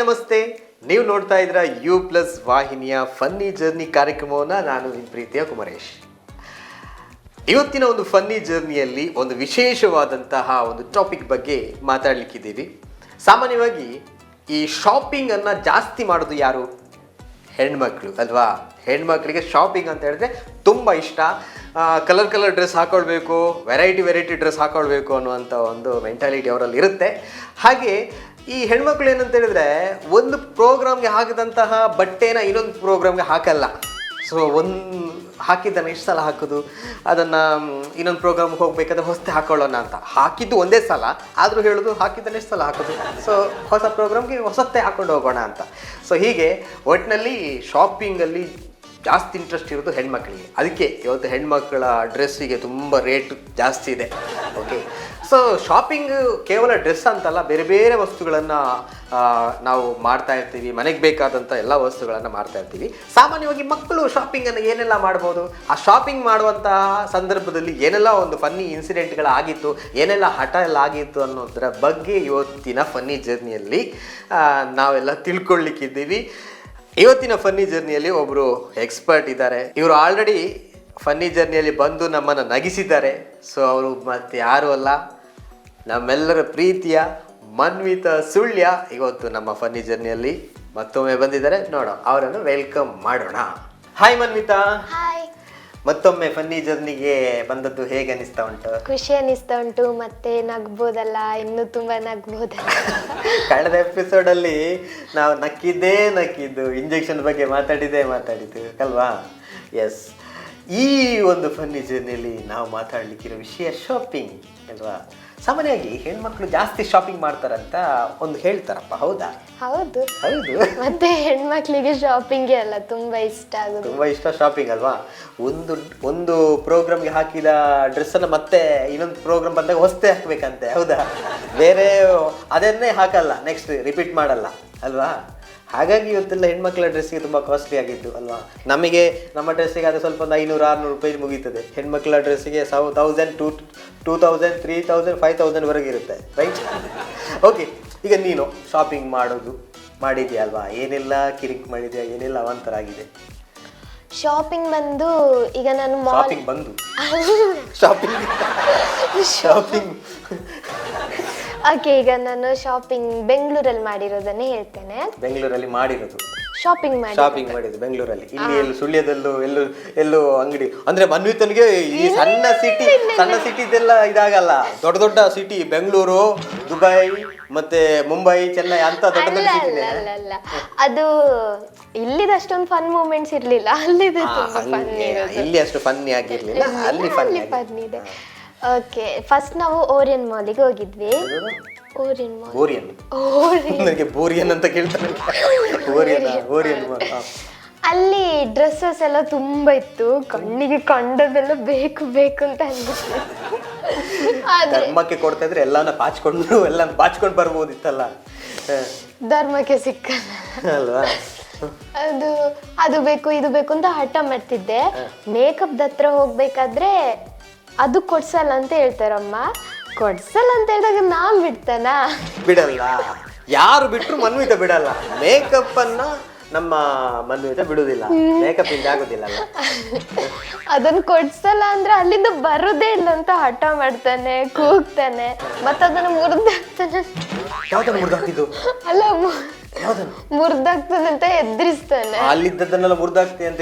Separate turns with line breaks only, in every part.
ನಮಸ್ತೆ. ನೀವು ನೋಡ್ತಾ ಇದ್ರ ಯು ಪ್ಲಸ್ ವಾಹಿನಿಯ ಫನ್ನಿ ಜರ್ನಿ ಕಾರ್ಯಕ್ರಮವನ್ನು ನಾನು ನಿಮ್ಮ ಪ್ರೀತಿಯ ಕುಮರೇಶ್. ಇವತ್ತಿನ ಒಂದು ಫನ್ನಿ ಜರ್ನಿಯಲ್ಲಿ ಒಂದು ವಿಶೇಷವಾದಂತಹ ಒಂದು ಟಾಪಿಕ್ ಬಗ್ಗೆ ಮಾತಾಡ್ಲಿಕ್ಕಿದ್ದೀವಿ. ಸಾಮಾನ್ಯವಾಗಿ ಈ ಶಾಪಿಂಗ್ ಅನ್ನ ಜಾಸ್ತಿ ಮಾಡೋದು ಯಾರು? ಹೆಣ್ಮಕ್ಳು, ಅಲ್ವಾ? ಹೆಣ್ಮಕ್ಳಿಗೆ ಶಾಪಿಂಗ್ ಅಂತ ಹೇಳಿದ್ರೆ ತುಂಬ ಇಷ್ಟ. ಕಲರ್ ಕಲರ್ ಡ್ರೆಸ್ ಹಾಕೊಳ್ಬೇಕು ವೆರೈಟಿ ವೆರೈಟಿ ಡ್ರೆಸ್ ಹಾಕೊಳ್ಬೇಕು ಅನ್ನುವಂಥ ಒಂದು ಮೆಂಟಾಲಿಟಿ ಅವರಲ್ಲಿ ಇರುತ್ತೆ. ಹಾಗೆ ಈ ಹೆಣ್ಮಕ್ಳು ಏನಂತ ಹೇಳಿದ್ರೆ, ಒಂದು ಪ್ರೋಗ್ರಾಮ್ಗೆ ಹಾಕಿದಂತಹ ಬಟ್ಟೆನ ಇನ್ನೊಂದು ಪ್ರೋಗ್ರಾಮ್ಗೆ ಹಾಕಲ್ಲ. ಸೊ ಒಂದು ಹಾಕಿದ್ದನ್ನು ಎಷ್ಟು ಸಲ ಹಾಕೋದು? ಅದನ್ನು ಇನ್ನೊಂದು ಪ್ರೋಗ್ರಾಮ್ಗೆ ಹೋಗ್ಬೇಕಾದ್ರೆ ಹೊಸ್ತೆ ಹಾಕೊಳ್ಳೋಣ ಅಂತ. ಹಾಕಿದ್ದು ಒಂದೇ ಸಲ, ಆದರೂ ಹೇಳೋದು ಹಾಕಿದ್ದನ್ನು ಎಷ್ಟು ಸಲ ಹಾಕೋದು? ಸೊ ಹೊಸ ಪ್ರೋಗ್ರಾಮ್ಗೆ ಹೊಸತ್ತೆ ಹಾಕೊಂಡು ಹೋಗೋಣ ಅಂತ. ಸೊ ಹೀಗೆ ಒಟ್ಟಿನಲ್ಲಿ ಶಾಪಿಂಗಲ್ಲಿ ಜಾಸ್ತಿ ಇಂಟ್ರೆಸ್ಟ್ ಇರೋದು ಹೆಣ್ಮಕ್ಳಿಗೆ. ಅದಕ್ಕೆ ಇವತ್ತು ಹೆಣ್ಮಕ್ಳ ಡ್ರೆಸ್ಸಿಗೆ ತುಂಬ ರೇಟ್ ಜಾಸ್ತಿ ಇದೆ. ಓಕೆ ಸೊ ಶಾಪಿಂಗ್ ಕೇವಲ ಡ್ರೆಸ್ ಅಂತಲ್ಲ, ಬೇರೆ ಬೇರೆ ವಸ್ತುಗಳನ್ನು ನಾವು ಮಾಡ್ತಾ ಇರ್ತೀವಿ. ಮನೆಗೆ ಬೇಕಾದಂಥ ಎಲ್ಲ ವಸ್ತುಗಳನ್ನು ಮಾಡ್ತಾ ಇರ್ತೀವಿ. ಸಾಮಾನ್ಯವಾಗಿ ಮಕ್ಕಳು ಶಾಪಿಂಗನ್ನು ಏನೆಲ್ಲ ಮಾಡ್ಬೋದು? ಆ ಶಾಪಿಂಗ್ ಮಾಡುವಂತಹ ಸಂದರ್ಭದಲ್ಲಿ ಏನೆಲ್ಲ ಒಂದು ಫನ್ನಿ ಇನ್ಸಿಡೆಂಟ್ಗಳಾಗಿತ್ತು ಏನೆಲ್ಲ ಹಠ ಎಲ್ಲ ಆಗಿತ್ತು ಅನ್ನೋದರ ಬಗ್ಗೆ ಇವತ್ತಿನ ಫನ್ನಿ ಜರ್ನಿಯಲ್ಲಿ ನಾವೆಲ್ಲ ತಿಳ್ಕೊಳ್ಳಿಕ್ಕಿದ್ದೀವಿ ಇವತ್ತಿನ ಫನ್ನಿ ಜರ್ನಿಯಲ್ಲಿ ಒಬ್ಬರು ಎಕ್ಸ್ಪರ್ಟ್ ಇದ್ದಾರೆ. ಇವರು ಆಲ್ರೆಡಿ ಫನ್ನಿ ಜರ್ನಿಯಲ್ಲಿ ಬಂದು ನಮ್ಮನ್ನು ನಗಿಸಿದ್ದಾರೆ. ಸೊ ಅವರು ಮತ್ತೆ ಯಾರು ಅಲ್ಲ. ನಮ್ಮೆಲ್ಲರ ಪ್ರೀತಿಯ ಮನ್ವಿತ ಸುಳ್ಯ ಇವತ್ತು ನಮ್ಮ ಫನ್ನಿ ಜರ್ನಿಯಲ್ಲಿ ಮತ್ತೊಮ್ಮೆ ಬಂದಿದ್ದಾರೆ. ನೋಡೋ ಅವರನ್ನು ವೆಲ್ಕಮ್ ಮಾಡೋಣ. ಹಾಯ್ ಮನ್ವಿತಾ. ಮತ್ತೊಮ್ಮೆ ಫನ್ನಿ ಜರ್ನಿಗೆ ಬಂದದ್ದು ಹೇಗೆ ಅನಿಸ್ತಾ ಉಂಟು?
ಖುಷಿ ಅನಿಸ್ತಾ ಉಂಟು ಮತ್ತೆ ನಗ್ಬೋದಲ್ಲ ಇನ್ನು ತುಂಬಾ ನಗ್ಬೋದಲ್ಲ.
ಕಳೆದ ಎಪಿಸೋಡ್ ಅಲ್ಲಿ ನಾವು ನಕ್ಕಿದ್ದೇ ನಕ್ಕಿದ್ದು ಇಂಜೆಕ್ಷನ್ ಬಗ್ಗೆ ಮಾತಾಡಿದ್ದೇ ಮಾತಾಡಿದ್ದು ಅಲ್ವಾ? ಎಸ್ ಈ ಒಂದು ಫನ್ನಿ ಜರ್ನಿಯಲ್ಲಿ ನಾವು ಮಾತಾಡ್ಲಿಕ್ಕಿರೋ ವಿಷಯ ಶಾಪಿಂಗ್ ಅಲ್ವಾ? ಸಾಮಾನ್ಯವಾಗಿ ಹೆಣ್ಮಕ್ಳು ಜಾಸ್ತಿ ಶಾಪಿಂಗ್ ಮಾಡ್ತಾರಂತ ಒಂದು ಹೇಳ್ತಾರಪ್ಪ ಹೌದಾ?
ಹೌದು.
ಹೌದು.
ಮತ್ತೆ ಹೆಣ್ಮಕ್ಳಿಗೆ ಶಾಪಿಂಗ್ ಅಲ್ಲ ತುಂಬಾ ಇಷ್ಟ ಆಗುದು
ತುಂಬಾ ಇಷ್ಟ ಶಾಪಿಂಗ್ ಅಲ್ವಾ? ಒಂದು ಒಂದು ಪ್ರೋಗ್ರಾಮ್ಗೆ ಹಾಕಿದ ಡ್ರೆಸ್ ಅನ್ನ ಮತ್ತೆ ಇನ್ನೊಂದು ಪ್ರೋಗ್ರಾಮ್ ಬಂದಾಗ ಹೊಸ್ತೆ ಹಾಕ್ಬೇಕಂತೆ ಹೌದಾ? ಬೇರೆ ಅದನ್ನೇ ಹಾಕಲ್ಲ ನೆಕ್ಸ್ಟ್ ರಿಪೀಟ್ ಮಾಡಲ್ಲ ಅಲ್ವಾ? ಹಾಗಾಗಿ ಇವತ್ತೆಲ್ಲ ಹೆಣ್ಮಕ್ಳ ಡ್ರೆಸ್ಸಿಗೆ ತುಂಬ ಕಾಸ್ಟ್ಲಿ ಆಗಿದ್ದು ಅಲ್ವಾ? ನಮಗೆ ನಮ್ಮ ಡ್ರೆಸ್ಸಿಗೆ ಅದು ಸ್ವಲ್ಪ ಒಂದು ಐನೂರು ಆರುನೂರು ರೂಪಾಯಿ ಮುಗೀತದೆ. ಹೆಣ್ಮಕ್ಳ ಡ್ರೆಸ್ಸಿಗೆ so thousand two two thousand three thousand five ತೌಸಂಡ್ವರೆಗೆ ಇರುತ್ತೆ ರೈಟ್ ಓಕೆ ಈಗ ನೀನು ಶಾಪಿಂಗ್ ಮಾಡೋದು ಮಾಡಿದ್ಯಾ ಅಲ್ವಾ? ಏನೆಲ್ಲ ಕಿರಿಕ್ ಮಾಡಿದ್ಯಾ? ಏನೆಲ್ಲ ಅವಾಂತರ ಆಗಿದೆ?
ಶಾಪಿಂಗ್ ಬಂದು ಈಗ ನಾನು
ಶಾಪಿಂಗ್ ಬಂದು? ಶಾಪಿಂಗ್ ಶಾಪಿಂಗ್
ಓಕೆ ಈಗ ನಾನು ಶಾಪಿಂಗ್ ಬೆಂಗಳೂರಲ್ಲಿ ಮಾಡಿರೋದನ್ನೇ ಹೇಳ್ತೇನೆ.
ಬೆಂಗಳೂರಲ್ಲಿ ಮಾಡಿರೋದು.
ಶಾಪಿಂಗ್ ಮಾಡಿ
ಶಾಪಿಂಗ್ ಮಾಡಿದ್ದು ಬೆಂಗಳೂರಲ್ಲಿ. ಇಲ್ಲಿ ಎಲ್ಲೂ ಸುಳ್ಯದಲ್ಲೂ ಎಲ್ಲೂ ಎಲ್ಲೂ ಅಂಗಡಿ. ಅಂದ್ರೆ ಮನ್ವಿತನಿಗೆ ಈ ಸಣ್ಣ ಸಿಟಿ ಸಣ್ಣ ಸಿಟಿ ಇದೆಲ್ಲ ಇದಾಗಲ್ಲ. ದೊಡ್ಡ ದೊಡ್ಡ ಸಿಟಿ ಬೆಂಗಳೂರು ದುಬೈ ಮತ್ತೆ ಮುಂಬೈ ಚೆನ್ನೈ ಅಂತ ದೊಡ್ಡ ದೊಡ್ಡ ಸಿಟಿ
ಅಲ್ಲ ಅಲ್ಲ ಅದು ಇಲ್ಲಿದ ಅಷ್ಟೊಂದು ಫನ್ ಮೂಮೆಂಟ್ಸ್ ಇರ್ಲಿಲ್ಲ. ಅಲ್ಲಿದೆ ತುಂಬಾ ಫನ್
ಇಲ್ಲಿ ಅಷ್ಟು ಫನ್ನಿ ಆಗಿರ್ಲಿಲ್ಲ. ಅಲ್ಲಿ ಫನ್ನಿ
ಅಲ್ಲಿ ಫನ್ ಇದೆ. ಓಕೆ ಫಸ್ಟ್ ನಾವು ಓರಿಯನ್ ಮಾಲಿಗೆ ಹೋಗಿದ್ವಿ. Orion mall
Orion.
ಓರಿಯನ್.
ನನಗೆ ಬೋರಿಯನ್ ಅಂತ ಇದ್ದರು ಓರಿಯನ್ ಮಾಲ್
ಅಲ್ಲಿ ಡ್ರೆಸ್ಸಸ್ ಎಲ್ಲ ತುಂಬಾ ಇತ್ತು. ಕಣ್ಣಿಗೆ ಕಂಡದೆಲ್ಲ ಬೇಕು ಬೇಕು ಅಂತ ಅನ್ಬಿಟ್ಟು. ಆದ್ರೆ
ಧರ್ಮಕ್ಕೆ ಕೊಡ್ತಾ ಇದ್ರೆ ಎಲ್ಲಾನ ಬಾಚ್ಕೊಂಡು ಎಲ್ಲ ಬಾಚ್ಕೊಂಡು ಬರ್ಬೋದಿತ್ತಲ್ಲ. ಹ.
ಧರ್ಮಕ್ಕೆ ಸಿಕ್ಕಲ್ಲ.
ಅಲ್ವಾ?
ಅದು ಅದು ಬೇಕು ಇದು ಬೇಕು ಅಂತ ಹಠ ಮಾಡ್ತಿದ್ದೆ. ಮೇಕಪ್ ಹತ್ರ ಹೋಗ್ಬೇಕಾದ್ರೆ ಅದು ಕೊಡ್ಸಲ್ಲ ಅಂತ ಹೇಳ್ತಾರಮ್ಮ. ಕೊಡ್ಸಲ್ಲ ಅಂತ ಹೇಳಿದಾಗ ನಾನ್ ಬಿಡ್ತಾನ?
ಬಿಡಲ್ಲ. ಯಾರು ಬಿಟ್ರು ಮನ್ವಿತ ಬಿಡಲ್ಲ. ಮೇಕಪ್ ಅನ್ನ ನಮ್ಮ ಮನ್ವಿತ ಬಿಡುದಿಲ್ಲ. ಮೇಕಪ್ ಇಂದ ಆಗುದಿಲ್ಲ
ಅದನ್ನ ಕೊಡ್ಸಲ್ಲ ಅಂದ್ರೆ ಅಲ್ಲಿಂದ ಬರೋದೇ ಇಲ್ಲ ಅಂತ ಹಠ ಮಾಡ್ತಾನೆ ಕೂಗ್ತಾನೆ. ಮತ್ತದನ್ನ ಮುರಿದಾಕ್ತಾನೆ
ಯಾವ್ದನ್ನ ಮುರ್ದಾಕಿದ್ದು
ಅಲ್ಲ ಮು-
ಯಾವ್ದನ್ನ
ಎದ್ರಿಸ್ತಾನೆ.
ಅಲ್ಲಿದ್ದದನ್ನೆಲ್ಲ ಮುರ್ದಾಕ್ತಿ ಅಂತ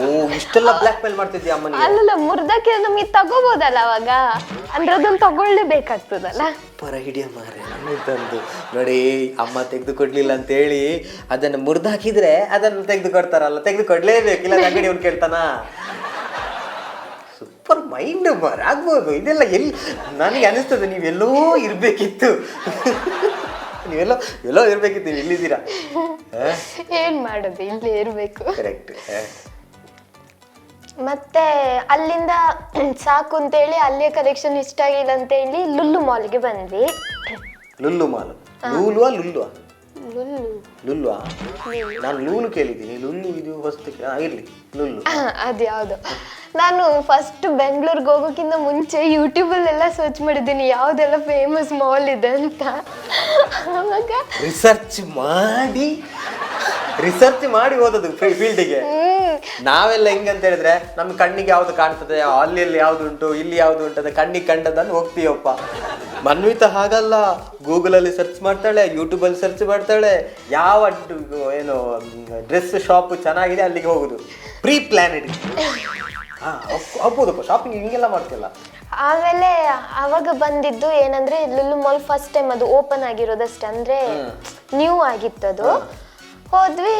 ಓ ಇಷ್ಟೆಲ್ಲ ಬ್ಲ್ಯಾಕ್ ಮೇಲ್ ಮಾಡ್ತಿದ್ಯ ಅಮ್ಮನಿಗೆ?
ಅಲ್ಲಲ್ಲ ಮುರ್ದಾಕಿ ನಮಗೆ ತಗೋಬೋದಲ್ಲ ಅವಾಗ? ಅಂದ್ರೆ ಅದನ್ನ ತಗೊಳ್ಳೇಬೇಕಾಗ್ತದಲ್ಲ
ಪರ ಹಿಡಿಯ ಮಾರೆ ತಂದು. ನೋಡಿ ಅಮ್ಮ ತೆಗೆದು ಕೊಡ್ಲಿಲ್ಲ ಅಂತ ಹೇಳಿ ಅದನ್ನ ಮುರ್ದಾಕಿದ್ರೆ ಅದನ್ನ ತೆಗೆದು ಕೊಡ್ತಾರಲ್ಲ ತೆಗೆದು ಕೊಡ್ಲೇಬೇಕು ಇಲ್ಲ ಅಂಗಡಿ ಅವ್ನು ಕೇಳ್ತಾನ? ಸೂಪರ್ ಮೈಂಡ್ ಮಾರ ಆಗ್ಬೋದು. ಇದೆಲ್ಲ ಎಲ್ಲಿ ನನಗೆ ಅನಿಸ್ತದೆ ನೀವೆಲ್ಲೋ ಇರ್ಬೇಕಿತ್ತು. ನೀವೆಲ್ಲೋ ಎಲ್ಲೋ ಇರ್ಬೇಕಿತ್ತು ನೀವು ಇಲ್ಲಿದ್ದೀರಾ?
ಏನ್ ಮಾಡೋದು ಇಲ್ಲಿ ಇರ್ಬೇಕು.
ಕರೆಕ್ಟ್
ಮತ್ತೆ ಅಲ್ಲಿಂದ ಸಾಕು ಅಂತ ಹೇಳಿ ಅಲ್ಲಿಯ ಕಲೆಕ್ಷನ್ ಇಷ್ಟ ಆಗಿಲ್ಲ ಅಂತೇಳಿ ಲುಲ್ಲು ಮಾಲ್ಗೆ ಬಂದ್ವಿ.
ಲುಲ್ಲು ಮಾಲ್ ಲೂಲುವಾ ಲುಲ್ಲುವಾ?
ಲುಲ್ಲು.
ಲುಲ್ವಾ? ನಾನು ಲೂಲು ಕೇಳಿದ್ದೀನಿ. ಲುಲ್ಲು ಇದು ಆ, ಇರ್ಲಿ. ಲುಲ್ಲು.
ಅದು ಯಾವುದು? ನಾನು ಫಸ್ಟ್ ಬೆಂಗಳೂರಿಗೆ ಹೋಗೋಕ್ಕಿಂತ ಮುಂಚೆ ಯೂಟ್ಯೂಬಲ್ಲೆಲ್ಲ ಸರ್ಚ್ ಮಾಡಿದ್ದೀನಿ ಯಾವುದೆಲ್ಲ ಫೇಮಸ್ ಮಾಲ್ ಇದೆ ಅಂತ. ಆವಾಗ
ರಿಸರ್ಚ್ ಮಾಡಿ ರಿಸರ್ಚ್ ಮಾಡಿ ಹೋದದ್ದು ಫೀಲ್ಡಿಗೆ ನಾವೆಲ್ಲ ಹೆಂಗಂತ ಹೇಳಿದ್ರೆ ನಮ್ಮ ಕಣ್ಣಿಗೆ ಯಾವ್ದು ಕಾಣ್ತದೆ ಅಲ್ಲಿ ಯಾವ್ದು ಉಂಟು ಇಲ್ಲಿ ಯಾವ್ದು ಉಂಟದೆ ಕಣ್ಣಿಗೆ ಕಂಡದನ್ನು ಹೋಗ್ತೀವಪ್ಪ ಮನ್ವಿತ ಹಾಗಲ್ಲ ಗೂಗಲ್ ಅಲ್ಲಿ ಸರ್ಚ್ ಮಾಡ್ತಾಳೆ ಯೂಟ್ಯೂಬ್ ಅಲ್ಲಿ ಸರ್ಚ್ ಮಾಡ್ತಾಳೆ ಯಾವ ಏನು ಡ್ರೆಸ್ ಶಾಪ್ ಚೆನ್ನಾಗಿದೆ ಅಲ್ಲಿಗೆ ಹೋಗುದು. ಪ್ರೀ ಪ್ಲಾನೆಡ್ ಹಾ ಶಾಪಿಂಗ್ ಹಿಂಗೆಲ್ಲ ಮಾಡ್ತಿಲ್ಲ
ಆಮೇಲೆ ಅವಾಗ ಬಂದಿದ್ದು ಏನಂದ್ರೆ ಲುಲು ಮಾಲ್ ಫಸ್ಟ್ ಟೈಮ್ ಅದು ಓಪನ್ ಆಗಿರೋದಷ್ಟೇ ಅಂದ್ರೆ ನ್ಯೂ ಆಗಿತ್ತು ಅದು. ಹೋದ್ವಿ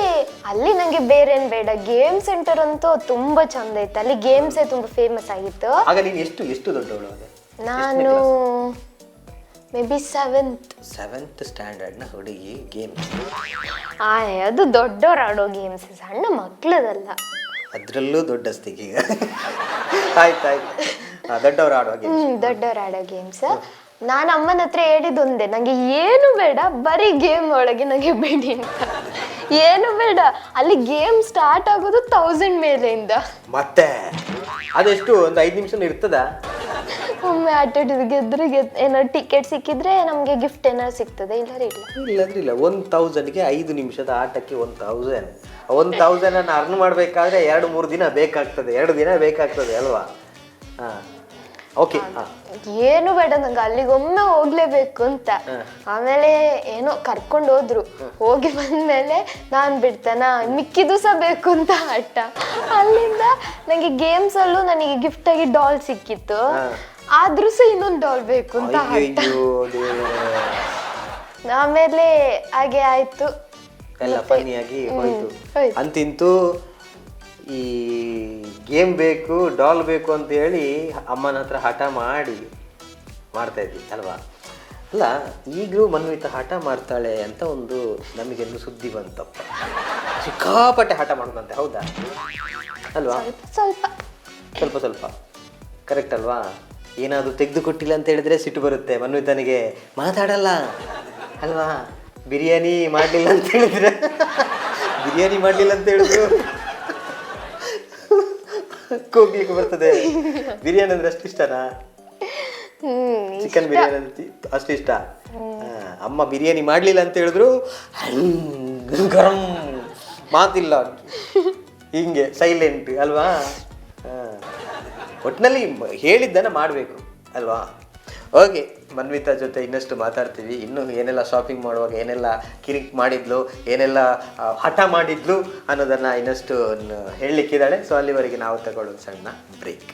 ಅಲ್ಲಿ ನಂಗೆ ಬೇರೆ ಏನ್ ಬೇಡ ಗೇಮ್ ಸೆಂಟರ್ ಅಂತೂ ತುಂಬಾ ಚಂದ ಇತ್ತು. ಅಲ್ಲಿ ಗೇಮ್ಸೇ ತುಂಬಾ ಫೇಮಸ್ ಆಗಿತ್ತು.
ಆಗ ನೀನು ಎಷ್ಟು ಎಷ್ಟು ದೊಡ್ಡವಳು ಅದೇ
ನಾನು ಮೇ ಬಿ ಸೆವೆಂತ್
ಸೆವೆಂತ್ ಸ್ಟ್ಯಾಂಡರ್ಡ್ನ ಹುಡುಗಿ ಗೇಮ್ಸ್
ಆಯ್ ಅದು ದೊಡ್ಡವ್ರು ಆಡೋ ಗೇಮ್ಸ್ ಸಣ್ಣ ಮಕ್ಳದಲ್ಲ.
ಅದರಲ್ಲೂ ದೊಡ್ಡ ಈಗ ಆಯ್ತಾಯ್ತು ಆಯ್ತು. ದೊಡ್ಡವರು ಆಡುವ ಗೇಮ್
ಹ್ಮ್ ದೊಡ್ಡವ್ರು ಆಡೋ ಗೇಮ್ಸ್ ನಾನು ಅಮ್ಮನ ಹತ್ರ ಹೇಳಿದೊಂದೇ ನಂಗೆ ಏನು ಬೇಡ ಬರೀ ಗೇಮ್ ಒಳಗೆ ನಂಗೆ ಬಿಡಿ ಅಂತ. ಏನು ಬೇಡ ಅಲ್ಲಿ ಗೇಮ್ ಸ್ಟಾರ್ಟ್ ಆಗೋದು ತೌಸಂಡ್ ಮೇಲೆಯಿಂದ
ಮತ್ತೆ? ಅದೆಷ್ಟು? ಒಂದು ಐದು ನಿಮಿಷ ಇರ್ತದ?
ಒಮ್ಮೆ ಆಟ ಆಡಿದ್ ಗೆದ್ರೆ ಗೆದ್ ಏನಾದ್ರು ಟಿಕೆಟ್ ಸಿಕ್ಕಿದ್ರೆ ನಮಗೆ ಗಿಫ್ಟ್ ಏನಾದ್ರು ಸಿಗ್ತದೆ ಇಲ್ಲ ಇಲ್ಲ.
ಇಲ್ಲಂದ್ರೆ ಇಲ್ಲ ಒನ್ ತೌಸಂಡ್ಗೆ ಐದು ನಿಮಿಷದ ಆಟಕ್ಕೆ ಒಂದು ತೌಸಂಡ್ ಒನ್ ತೌಸಂಡ್ ಅನ್ನು ಅರ್ನ್ ಮಾಡಬೇಕಾದ್ರೆ ಎರಡು ಮೂರು ದಿನ ಬೇಕಾಗ್ತದೆ. ಎರಡು ದಿನ ಬೇಕಾಗ್ತದೆ ಅಲ್ವಾ? ಹಾಂ. ಓಕೆ ಹಾಂ.
ಏನು ಬೇಡ ನಂಗೆ ಅಲ್ಲಿಗೊಮ್ಮೆ ಹೋಗ್ಲೇಬೇಕು ಅಂತ. ಆಮೇಲೆ ಏನೋ ಕರ್ಕೊಂಡು ಹೋದ್ರು. ಹೋಗಿ ಬಂದ್ಮೇಲೆ ನಾನು ಬಿಡ್ತಾನ? ಮಿಕ್ಕಿದು ಸಹ ಬೇಕು ಅಂತ ಆಟ. ಅಲ್ಲಿಂದ ನನಗೆ ಗೇಮ್ಸ್ ಅಲ್ಲೂ ನನಗೆ ಗಿಫ್ಟ್ ಆಗಿ ಡಾಲ್ ಸಿಕ್ಕಿತ್ತು. ಆದ್ರೂ ಸಹ ಇನ್ನೊಂದು ಡಾಲ್ ಬೇಕು ಅಂತ. ಆಮೇಲೆ ಹಾಗೆ ಆಯ್ತು.
ಎಲ್ಲ ಫನಿಯಾಗಿ ಹೋಯ್ತು. ಅಂತಿಂತೂ ಈ ಗೇಮ್ ಬೇಕು ಡಾಲ್ ಬೇಕು ಅಂತ ಹೇಳಿ ಅಮ್ಮನ ಹತ್ರ ಹಠ ಮಾಡಿ ಮಾಡ್ತಾ ಇದ್ವಿ ಅಲ್ವಾ? ಅಲ್ಲ ಈಗಲೂ ಮನ್ವಿತ ಹಠ ಮಾಡ್ತಾಳೆ ಅಂತ ಒಂದು ನಮಗೆಲ್ಲೂ ಸುದ್ದಿ ಬಂತಪ್ಪ ಸಿಕ್ಕಾಪಟ್ಟೆ ಹಠ ಮಾಡೋದಂತೆ ಹೌದಾ? ಅಲ್ವಾ?
ಸ್ವಲ್ಪ
ಸ್ವಲ್ಪ. ಸ್ವಲ್ಪ ಕರೆಕ್ಟ್ ಅಲ್ವಾ? ಏನಾದರೂ ತೆಗೆದುಕೊಟ್ಟಿಲ್ಲ ಅಂತ ಹೇಳಿದ್ರೆ ಸಿಟ್ಟು ಬರುತ್ತೆ ಮನ್ವಿತನಿಗೆ. ಮಾತಾಡಲ್ಲ. ಅಲ್ವಾ? ಬಿರಿಯಾನಿ ಮಾಡಲಿಲ್ಲ ಅಂತ ಹೇಳಿದ್ರೆ? ಬಿರಿಯಾನಿ ಮಾಡಲಿಲ್ಲ ಅಂತ ಹೇಳಿದ್ರು? ಕೂಗ್ಲಿಕ್ಕೆ ಬರ್ತದೆ. ಬಿರಿಯಾನಿ ಅಂದ್ರೆ ಅಷ್ಟು ಇಷ್ಟನಾ? ಚಿಕನ್ ಬಿರಿಯಾನಿ ಅಂತ ಅಷ್ಟು ಇಷ್ಟ. ಅಮ್ಮ ಬಿರಿಯಾನಿ ಮಾಡಲಿಲ್ಲ ಅಂತ ಹೇಳಿದ್ರು ಗರಂ ಮಾತಿಲ್ಲ. ಹಿಂಗೆ ಸೈಲೆಂಟ್ ಅಲ್ವಾ? ಒಟ್ಟಿನಲ್ಲಿ ಹೇಳಿದ್ದನ್ನ ಮಾಡಬೇಕು ಅಲ್ವಾ? ಓಕೆ, ಮನ್ವಿತಾ ಜೊತೆ ಇನ್ನಷ್ಟು ಮಾತಾಡ್ತೀವಿ. ಇನ್ನು ಏನೆಲ್ಲ ಶಾಪಿಂಗ್ ಮಾಡುವಾಗ ಏನೆಲ್ಲ ಕಿರಿಕ್ ಮಾಡಿದ್ಲು, ಏನೆಲ್ಲ ಹಠ ಮಾಡಿದ್ಲು ಅನ್ನೋದನ್ನು ಇನ್ನಷ್ಟು ಹೇಳಲಿಕ್ಕಿದ್ದಾಳೆ. ಸೊ ಅಲ್ಲಿವರೆಗೆ ನಾವು ತಗೊಳ್ಳೋದು ಸಣ್ಣ break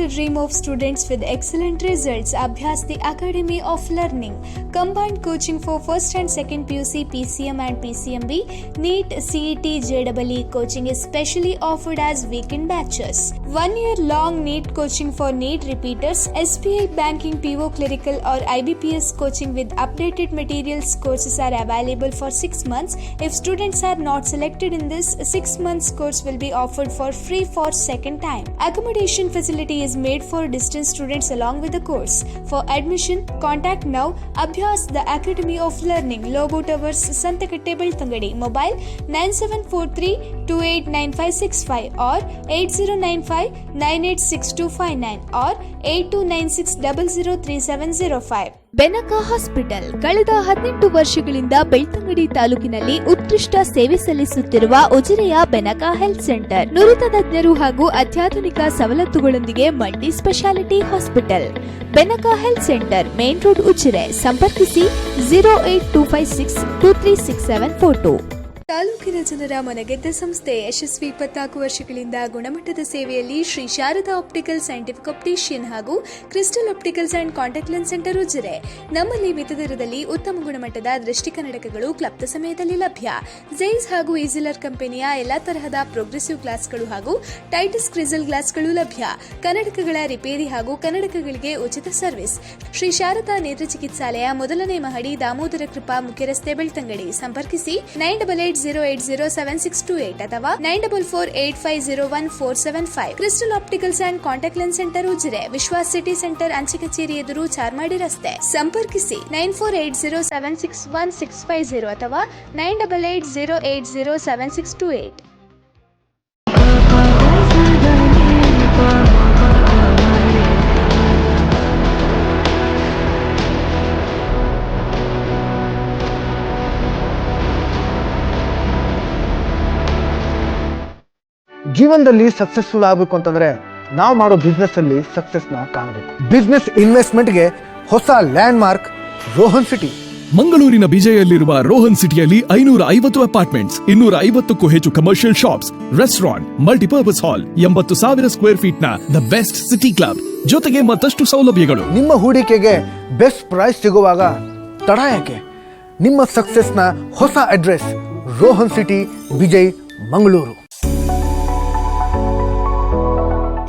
the dream of students with excellent results, Abhyas the Academy of Learning. Combined coaching for first and second PUC, PCM and PCMB, NEET, CET, JEE coaching is specially offered as weekend batches. One year long NEET coaching for NEET repeaters, SBI Banking PO Clerical or IBPS coaching with updated materials courses are available for 6 months. If students are not selected in this, 6 months course will be offered for free for second time. Accommodation facility is made for distance students along with the course. For admission, contact now Abhyas the Academy of Learning, Logo Towers, Santakatte Beltangadi. Mobile 9743 289565 or 8095 986259 or 8296 003705. Benaka hospital ಕಳೆದ ಹದಿನೆಂಟು ವರ್ಷಗಳಿಂದ ಬೆಳ್ತಂಗಡಿ ತಾಲೂಕಿನಲ್ಲಿ ಉತ್ಕೃಷ್ಟ ಸೇವೆ ಸಲ್ಲಿಸುತ್ತಿರುವ ಉಜಿರೆಯ Benaka health centre. ನುರಿತ ತಜ್ಞರು ಹಾಗೂ ಅತ್ಯಾಧುನಿಕ ಸವಲತ್ತುಗಳೊಂದಿಗೆ multi speciality hospital Benaka health centre, main road Ujire. ಸಂಪರ್ಕಿಸಿ, zero eight two five six two three six seven four two. ತಾಲೂಕಿನ ಜನರ ಮನಗೆದ್ದ ಸಂಸ್ಥೆ ಯಶಸ್ವಿ ಇಪ್ಪತ್ನಾಲ್ಕು ವರ್ಷಗಳಿಂದ ಗುಣಮಟ್ಟದ ಸೇವೆಯಲ್ಲಿ Shri Sharada optical scientific optician ಹಾಗೂ crystal opticals and contact lens centre Ujire ನಮ್ಮಲ್ಲಿ ಮಿತದರದಲ್ಲಿ ಉತ್ತಮ ಗುಣಮಟ್ಟದ ದೃಷ್ಟಿ ಕನ್ನಡಕಗಳು ಕ್ಲಬ್ದ ಸಮಯದಲ್ಲಿ ಲಭ್ಯ. ಜೈಸ್ ಹಾಗೂ ಈಜಿಲರ್ ಕಂಪನಿಯ ಎಲ್ಲಾ ತರಹದ ಪ್ರೋಗ್ರೆಸಿವ್ ಗ್ಲಾಸ್ಗಳು ಹಾಗೂ ಟೈಟಸ್ ಕ್ರಿಸಲ್ ಗ್ಲಾಸ್ಗಳು ಲಭ್ಯ. ಕನ್ನಡಕಗಳ ರಿಪೇರಿ ಹಾಗೂ ಕನ್ನಡಕಗಳಿಗೆ ಉಚಿತ ಸರ್ವಿಸ್. ಶ್ರೀ ಶಾರದಾ ನೇತ್ರ ಚಿಕಿತ್ಸಾಲಯ ಮೊದಲನೇ ಮಹಡಿ ದಾಮೋದರ ಕೃಪಾ ಮುಖ್ಯ ರಸ್ತೆ ಬೆಳ್ತಂಗಡಿ. ಸಂಪರ್ಕಿಸಿ nine double eight zero eight zero seven six two eight ಅಥವಾ nine double four eight five zero one four seven five. Crystal opticals and contact lens centre Ujire, Vishwas city centre ಅಂಚೆ ಕಚೇರಿ ಎದುರು ಚಾರ್ಮಾಡಿ ರಸ್ತೆ. ಸಂಪರ್ಕಿಸಿ nine four eight zero seven six one six five zero ಅಥವಾ nine double eight zero eight zero seven six two eight.
ಜೀವನದಲ್ಲಿ ಸಕ್ಸಸ್ಫುಲ್ ಆಗಬೇಕು ಅಂತಂದ್ರೆ ನಾವು ಮಾಡೋ ಬಿಸ್ನೆಸ್ ಅಲ್ಲಿ ಸಕ್ಸಸ್ನ ಕಾಣಬೇಕು. ಬಿಸ್ನೆಸ್ ಇನ್ವೆಸ್ಟ್ಮೆಂಟ್ಗೆ ಹೊಸ ಲ್ಯಾಂಡ್ ಮಾರ್ಕ್ ರೋಹನ್ ಸಿಟಿ
ಮಂಗಳೂರಿನ ಬಿಜೆಯಲ್ಲಿರುವ ರೋಹನ್ ಸಿಟಿಯಲ್ಲಿ ಐನೂರ ಐವತ್ತು ಅಪಾರ್ಟ್ಮೆಂಟ್ಸ್ ಇನ್ನೂರ ಐವತ್ತಕ್ಕೂ ಹೆಚ್ಚು commercial shops restaurant multipurpose hall ಎಂಬತ್ತು ಸಾವಿರ ಸ್ಕ್ವೇರ್ ಫೀಟ್ನ ದ ಬೆಸ್ಟ್ ಸಿಟಿ ಕ್ಲಬ್ ಜೊತೆಗೆ ಮತ್ತಷ್ಟು ಸೌಲಭ್ಯಗಳು.
ನಿಮ್ಮ ಹೂಡಿಕೆಗೆ ಬೆಸ್ಟ್ ಪ್ರೈಸ್ ಸಿಗುವಾಗ ತಡ ಯಾಕೆ? ನಿಮ್ಮ ಸಕ್ಸಸ್ನ ಹೊಸ address Rohan city Vijay Mangaluru.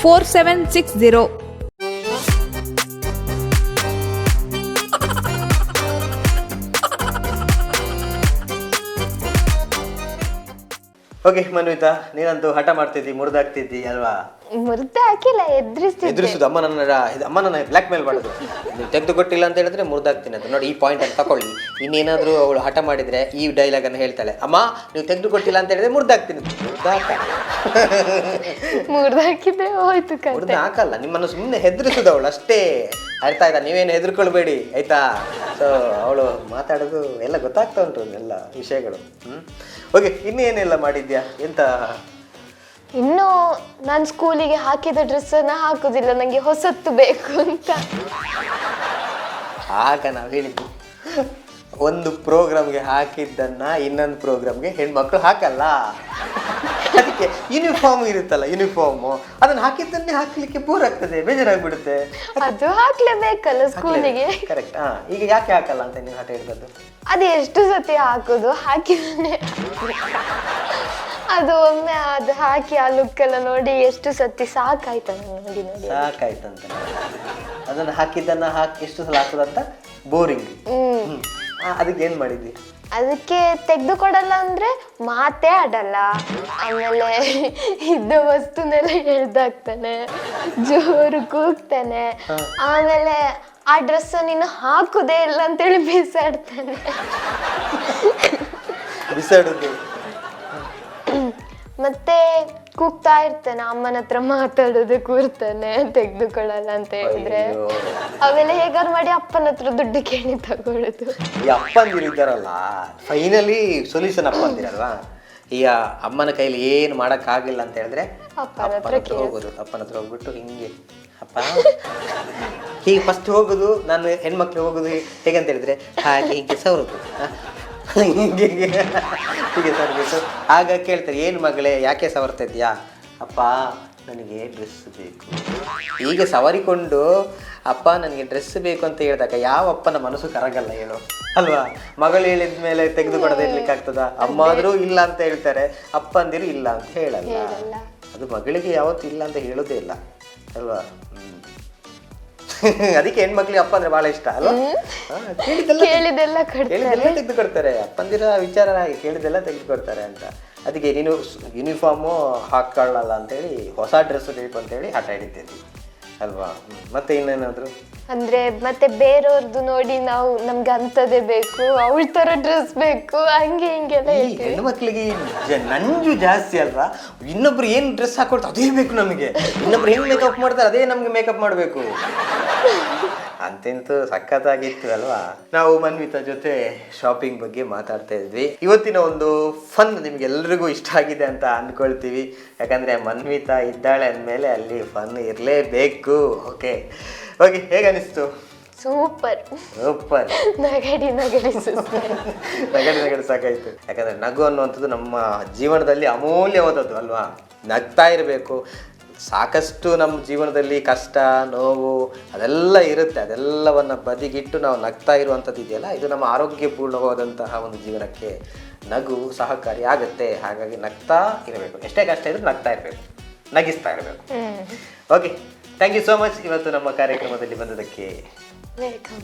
four seven six zero
okay Manvitha ನೀನಂತೂ ಹಠ ಮಾಡ್ತಿದ್ದಿ ಮುರಿದಾಗ್ತಿದ್ದಿ ಅಲ್ವಾ?
ಮುರ್ದೆ ಹಾಕಿಲ್ಲ ಎದ್ರಿಸ್ತಿದ್ದೆ.
ಎದುರಿಸುದು ಅಮ್ಮ ನನ್ನ ಇದು ಅಮ್ಮ ನನ್ನ ಬ್ಲ್ಯಾಕ್ ಮೇಲ್ ಮಾಡೋದು ನೀವು ತೆಗೆದು ಕೊಟ್ಟಿಲ್ಲ ಅಂತ ಹೇಳಿದ್ರೆ ಮುರಿದಾಗ್ತೀನಿ ಅಂತ. ನೋಡಿ ಈ ಪಾಯಿಂಟ್ ಅಂತ ತಗೊಳ್ಳಿ ಇನ್ನೇನಾದರೂ ಅವಳು ಹಠ ಮಾಡಿದ್ರೆ ಈ ಡೈಲಾಗ್ ಅನ್ನು ಹೇಳ್ತಾಳೆ. ಅಮ್ಮ ನೀವು ತೆಗೆದು ಕೊಟ್ಟಿಲ್ಲ ಅಂತ ಹೇಳಿದ್ರೆ ಮುರಿದಾಗ್ತೀನಿ ಮುರಿದಾಕ
ಮುರ್ದು ಹಾಕಿದ್ರೆ ಹೋಯ್ತು ಕತೆ.
ಹಾಕಲ್ಲ ನಿಮ್ಮನ್ನು ಸುಮ್ಮನೆ ಹೆದರಿಸುದು ಅವಳು ಅಷ್ಟೇ. ಅರ್ಥ ಆಯ್ತಾ? ನೀವೇನು ಹೆದರ್ಕೊಳ್ಬೇಡಿ ಆಯ್ತಾ? ಸೊ ಅವಳು ಮಾತಾಡೋದು ಎಲ್ಲ ಗೊತ್ತಾಗ್ತಾ ಉಂಟು ಎಲ್ಲ ವಿಷಯಗಳು. ಹ್ಮ್? ಓಕೆ ಇನ್ನೇನೆಲ್ಲ ಮಾಡಿದ್ಯಾ? ಎಂತ?
ಇನ್ನು ನಾನು ಸ್ಕೂಲಿಗೆ ಹಾಕಿದ ಡ್ರೆಸ್ಸನ್ನ ಹಾಕುದಿಲ್ಲ ನಂಗೆ ಹೊಸತ್ತು ಬೇಕು ಅಂತ.
ಆಗ ನಾವು ಹೇಳಿದ್ವಿ ಒಂದು ಪ್ರೋಗ್ರಾಮ್ಗೆ ಹಾಕಿದ್ದನ್ನ ಇನ್ನೊಂದು ಪ್ರೋಗ್ರಾಮ್ಗೆ ಹೆಣ್ಮಕ್ಳು ಹಾಕಲ್ಲ. ಅದಕ್ಕೆ ಯೂನಿಫಾರ್ಮ್ ಇರುತ್ತಲ್ಲ ಯೂನಿಫಾರ್ಮ್ ಅದನ್ನ ಹಾಕಿದ್ದನ್ನೇ ಹಾಕ್ಲಿಕ್ಕೆ ಬೋರ್ ಆಗ್ತದೆ ಬೇಜಾರಾಗ್ಬಿಡುತ್ತೆ.
ಅದು ಹಾಕ್ಲೇಬೇಕಲ್ಲ ಸ್ಕೂಲಿಗೆ.
ಕರೆಕ್ಟ್ ಹಾ ಈಗ ಯಾಕೆ ಹಾಕಲ್ಲ ಅಂತ ನೀವು ಹಠ ಹಿಡಿದದ್ದು
ಅದು ಎಷ್ಟು ಸತಿ ಹಾಕೋದು ಹಾಕಿದ್ರೆ ಅದು ಒಮ್ಮೆ ಅದು ಹಾಕಿ ಆ ಲುಕ್ ಎಲ್ಲ ನೋಡಿ ಎಷ್ಟು ಸತಿ ಸಾಕಾಯ್ತ ನೋಡಿ ನೋಡಿ.
ಸಾಕಾಯ್ತಂತ. ಅದನ್ನ ಹಾಕಿದ್ದನ್ನ ಹಾಕಿ ಎಷ್ಟು ಸಲ ಹಾಕೋದಂತ ಬೋರಿಂಗ್
ಹ್ಮ್.
ಅದಕ್ಕೆ ಏನ್ ಮಾಡಿದ್ವಿ
ಅದಕ್ಕೆ ತೆಗೆದು ಕೊಡಲ್ಲ ಅಂದ್ರೆ ಮಾತೇ ಆಡಲ್ಲ. ಆಮೇಲೆ ಇದ್ದ ವಸ್ತುನೆಲ್ಲ ಎಳ್ದಾಕ್ತಾನೆ ಜೋರು ಕೂಗ್ತಾನೆ. ಆಮೇಲೆ ಆ ಡ್ರೆಸ್ ನೀನು ಹಾಕುದೇ ಇಲ್ಲ ಅಂತೇಳಿ ಬಿಸಾಡ್ತಾನೆ.
ಬಿಸಾಡುದು.
ಮತ್ತೆ ಕೂಗ್ತಾ ಇರ್ತೇನೆ ಅಮ್ಮನ ಹತ್ರ ಮಾತಾಡೋದು ಕೂರ್ತಾನೆ ತೆಗೆದುಕೊಳ್ಳಲ್ಲ ಅಂತ ಹೇಳಿದ್ರೆ. ಆಮೇಲೆ ಹೇಗಾರು ಮಾಡಿ ಅಪ್ಪನ ಹತ್ರ ದುಡ್ಡು ಕೇಳಿ ತಗೊಳ್ಳೋದು.
ಈ ಅಪ್ಪಂದಿರು ಇದ್ದಾರಲ್ಲ ಫೈನಲಿ ಸೊಲ್ಯೂಷನ್ ಅಪ್ಪಂದಿರಲ್ವಾ ಈಗ ಅಮ್ಮನ ಕೈಲಿ ಏನು ಮಾಡೋಕ್ಕಾಗಿಲ್ಲ ಅಂತ ಹೇಳಿದ್ರೆ
ಅಪ್ಪನ ಹತ್ರ
ಹೋಗೋದು ಅಪ್ಪನ ಹತ್ರ ಹೋಗ್ಬಿಟ್ಟು ಹಿಂಗೆ. ಅಪ್ಪ ಹೀಗೆ ಫಸ್ಟ್ ಹೋಗೋದು ನಾನು ಹೆಣ್ಮಕ್ಳು ಹೋಗೋದು ಹೇಗೆ ಅಂತ ಹೇಳಿದ್ರೆ ಹಾಗೆ ಹೀಗೆ ಸವರೋದು? ಹಿಂಗೆ ಹೀಗೆ ಸವರ್ಬಿಟ್ಟು ಆಗ ಕೇಳ್ತಾರೆ ಏನು ಮಗಳೇ ಯಾಕೆ ಸವರ್ತಿದ್ಯಾ ಅಪ್ಪ ನನಗೆ ಡ್ರೆಸ್ ಬೇಕು. ಈಗ ಸವರಿಕೊಂಡು ಅಪ್ಪ ನನಗೆ ಡ್ರೆಸ್ ಬೇಕು ಅಂತ ಹೇಳಿದಾಗ ಯಾವ ಅಪ್ಪನ ಮನಸ್ಸು ಕರಗಲ್ಲ ಹೇಳು. ಅಲ್ವಾ? ಮಗಳು ಹೇಳಿದ ಮೇಲೆ ತೆಗೆದುಕೊಡದೆ ಇರ್ಲಿಕ್ಕೆ ಆಗ್ತದ? ಅಮ್ಮ ಆದರೂ ಇಲ್ಲ ಅಂತ ಹೇಳ್ತಾರೆ ಅಪ್ಪಂದಿರು ಇಲ್ಲ ಅಂತ ಹೇಳಲ್ಲ. ಅದು ಮಗಳಿಗೆ ಯಾವತ್ತೂ ಇಲ್ಲ ಅಂತ ಹೇಳೋದೇ ಇಲ್ಲ. ಅಲ್ವಾ. ಅದಕ್ಕೆ ಹೆಣ್ಮಕ್ಳಿಗೆ ಅಪ್ಪ ಅಂದ್ರೆ ಬಹಳ ಇಷ್ಟ ಅಲ್ವಾ? ಹಾ, ಕೇಳಿದ್ದೆಲ್ಲ
ಕೇಳಿದೆಲ್ಲ
ಕೇಳಿದ್ದೆಲ್ಲ ತೆಗೆದು ಕೊಡ್ತಾರೆ ಅಪ್ಪಂದಿರ ವಿಚಾರ ಕೇಳಿದೆಲ್ಲ ತೆಗೆದು ಕೊಡ್ತಾರೆ ಅಂತ. ಅದಕ್ಕೆ ನೀನು ಯೂನಿಫಾರ್ಮು ಹಾಕೊಳ್ಳಲ್ಲ ಅಂತೇಳಿ ಹೊಸ ಡ್ರೆಸ್ ಬೇಕು ಅಂತೇಳಿ ಹಠ ಹಿಡಿತಿದ್ವಿ ಅಲ್ವಾ. ಮತ್ತೆ ಇನ್ನೇನಾದ್ರು?
ಅಂದ್ರೆ ಮತ್ತೆ ಬೇರೆಯವ್ರದ್ದು ನೋಡಿ ನಾವು ನಮ್ಗೆ ಅಂಥದ್ದೇ ಬೇಕು ಅವಳ ತರ ಡ್ರೆಸ್ ಬೇಕು ಹಂಗೆ ಹಿಂಗೆಲ್ಲ
ಈ
ಹೇಳ್ತೀವಿ.
ಹೆಣ್ಣು ಮಕ್ಕಳಿಗೆ ನಂಜು ಜಾಸ್ತಿ ಅಲ್ವಾ? ಇನ್ನೊಬ್ರು ಏನು ಡ್ರೆಸ್ ಹಾಕೊಡ್ತಾರೆ ಅದೇ ಬೇಕು ನಮಗೆ. ಇನ್ನೊಬ್ರು ಹೆಂಗ್ ಮೇಕಪ್ ಮಾಡ್ತಾರೆ ಅದೇ ನಮ್ಗೆ ಮೇಕಪ್ ಮಾಡಬೇಕು. ಅಂತೆಂತೂ ಸಖತ್ತಾಗಿತ್ತು ಅಲ್ವಾ? ನಾವು ಮನ್ವಿತಾ ಜೊತೆ ಶಾಪಿಂಗ್ ಬಗ್ಗೆ ಮಾತಾಡ್ತಾ ಇದ್ವಿ. ಇವತ್ತಿನ ಒಂದು ಫನ್ ನಿಮ್ಗೆ ಎಲ್ರಿಗೂ ಇಷ್ಟ ಆಗಿದೆ ಅಂತ ಅಂದ್ಕೊಳ್ತೀವಿ. ಯಾಕಂದ್ರೆ ಮನ್ವಿತಾ ಇದ್ದಾಳೆ ಅಂದಮೇಲೆ ಅಲ್ಲಿ ಫನ್ ಇರಲೇಬೇಕು. ಓಕೆ ಓಕೆ ಹೇಗೆ ಅನಿಸ್ತು?
ಸೂಪರ್.
ಸೂಪರ್.
ನಗಡಿ ನಗಡಿ
ನಗಡಿ ನಗಡಿ ಸಾಕಾಯ್ತು. ಯಾಕಂದ್ರೆ ನಗು ಅನ್ನುವಂಥದ್ದು ನಮ್ಮ ಜೀವನದಲ್ಲಿ ಅಮೂಲ್ಯವಾದದ್ದು ಅಲ್ವಾ? ನಗ್ತಾ ಇರಬೇಕು. ಸಾಕಷ್ಟು ನಮ್ಮ ಜೀವನದಲ್ಲಿ ಕಷ್ಟ ನೋವು ಅದೆಲ್ಲ ಇರುತ್ತೆ. ಅದೆಲ್ಲವನ್ನು ಬದಿಗಿಟ್ಟು ನಾವು ನಗ್ತಾ ಇರುವಂಥದ್ದು ಇದೆಯಲ್ಲ? ಇದು ನಮ್ಮ ಆರೋಗ್ಯಪೂರ್ಣವಾದಂತಹ ಒಂದು ಜೀವನಕ್ಕೆ ನಗು ಸಹಕಾರಿ ಆಗುತ್ತೆ. ಹಾಗಾಗಿ ನಗ್ತಾ ಇರಬೇಕು. ಎಷ್ಟೇ ಕಷ್ಟ ಇದ್ರೂ ನಗ್ತಾ ಇರಬೇಕು. ನಗಿಸ್ತಾ ಇರಬೇಕು. Okay. Thank you so much ಇವತ್ತು ನಮ್ಮ ಕಾರ್ಯಕ್ರಮದಲ್ಲಿ ಬಂದದಕ್ಕೆ
ವೆಲ್ಕಮ್